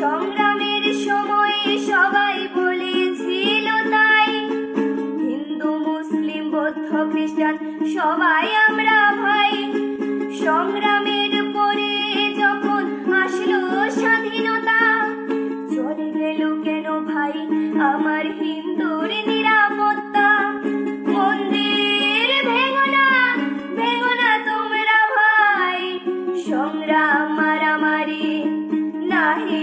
সংগ্রামের সময়ে সবাই বলেছিল তাই। হিন্দু, মুসলিম, বৌদ্ধ, খ্রিস্টান, সবাই আমরা ভাই। সংগ্রামের পরে যখন আসলো স্বাধীনতা, চলে গেল কেন ভাই আমার হিন্দুর নিরাপত্তা? মন্দির ভেঙো না ভেঙো না তোমরা ভাই। সংগ্রাম মারামারি নাহি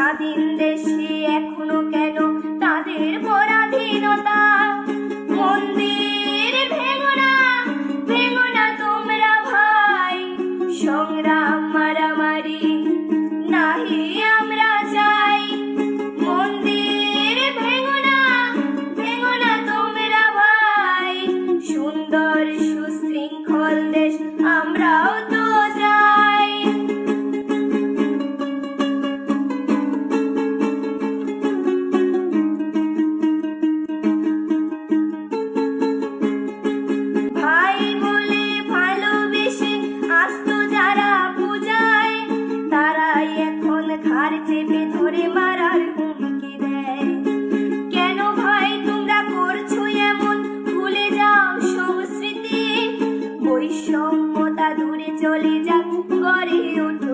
স্বাধীন দেশে এখনও কেন তাদের পরাধীনতা? মন্দির ভেঙো না তোমরা ভাই। সংগ্রাম মারামারি নাহি নলি জাগ করে উঠল